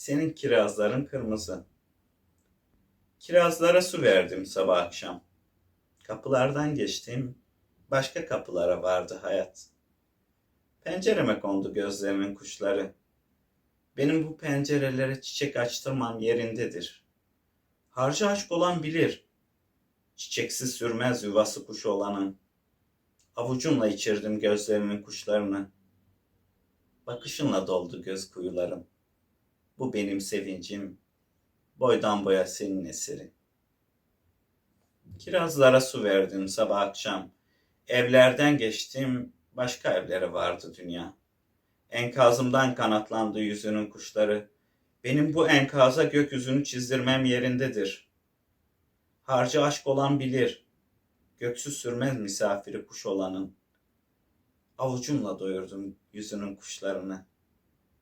Senin kirazların kırmızı. Kirazlara su verdim sabah akşam. Kapılardan geçtim, başka kapılara vardı hayat. Pencereme kondu gözlerimin kuşları. Benim bu pencerelere çiçek açtırmam yerindedir. Harcı aşk olan bilir. Çiçeksiz sürmez yuvası kuş olanın. Avucumla içirdim gözlerimin kuşlarını. Bakışınla doldu göz kuyularım. Bu benim sevincim. Boydan boya senin eseri. Kirazlara su verdim sabah akşam. Evlerden geçtim, başka evlere vardı dünya. Enkazımdan kanatlandı yüzünün kuşları. Benim bu enkaza gökyüzünü çizdirmem yerindedir. Harcı aşk olan bilir. Göksü sürmez misafiri kuş olanın. Avucumla doyurdum yüzünün kuşlarını.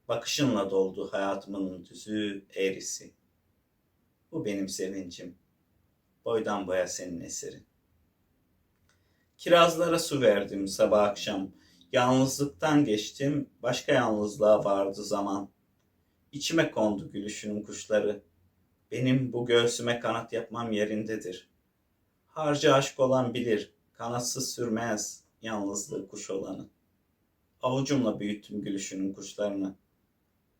Bakışınla doldu hayatımın düzü eğrisi. Bu benim sevincim. Boydan boya senin eserin. Kirazlara su verdim sabah akşam. Yalnızlıktan geçtim, başka yalnızlığa vardı zaman. İçime kondu gülüşünün kuşları. Benim bu göğsüme kanat yapmam yerindedir. Harcı aşk olan bilir, kanatsız sürmez yalnızlığı kuş olanı. Avucumla büyüttüm gülüşünün kuşlarını.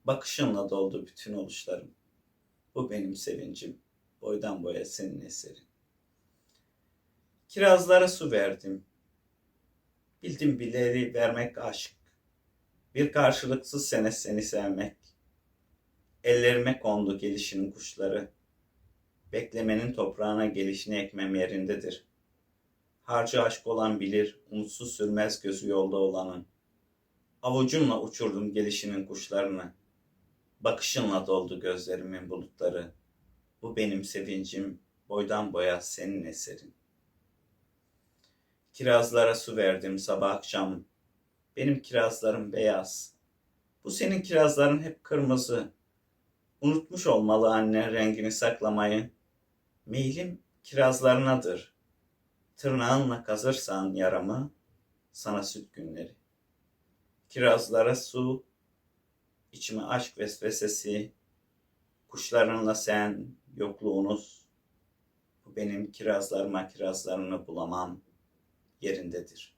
Bakışınla doldu bütün oluşlarım. Bu benim sevincim. Boydan boya senin eserin. Kirazlara su verdim. Bildim bileri vermek aşk. Bir karşılıksız sene seni sevmek. Ellerime kondu gelişinin kuşları. Beklemenin toprağına gelişini ekmem yerindedir. Harcı aşk olan bilir, umutsuz sürmez gözü yolda olanın. Avucumla uçurdum gelişinin kuşlarını. Bakışınla doldu gözlerimin bulutları. Bu benim sevincim, boydan boya senin eserin. Kirazlara su verdim sabah akşam. Benim kirazlarım beyaz. Bu senin kirazların hep kırmızı. Unutmuş olmalı anne rengini saklamayı. Meylim kirazlarınadır. Tırnağınla kazırsan yaramı, sana süt günleri. Kirazlara su, içime aşk vesvesesi, kuşlarınla sen, yokluğunuz. Bu benim kirazlarıma kirazlarını bulamam yerindedir.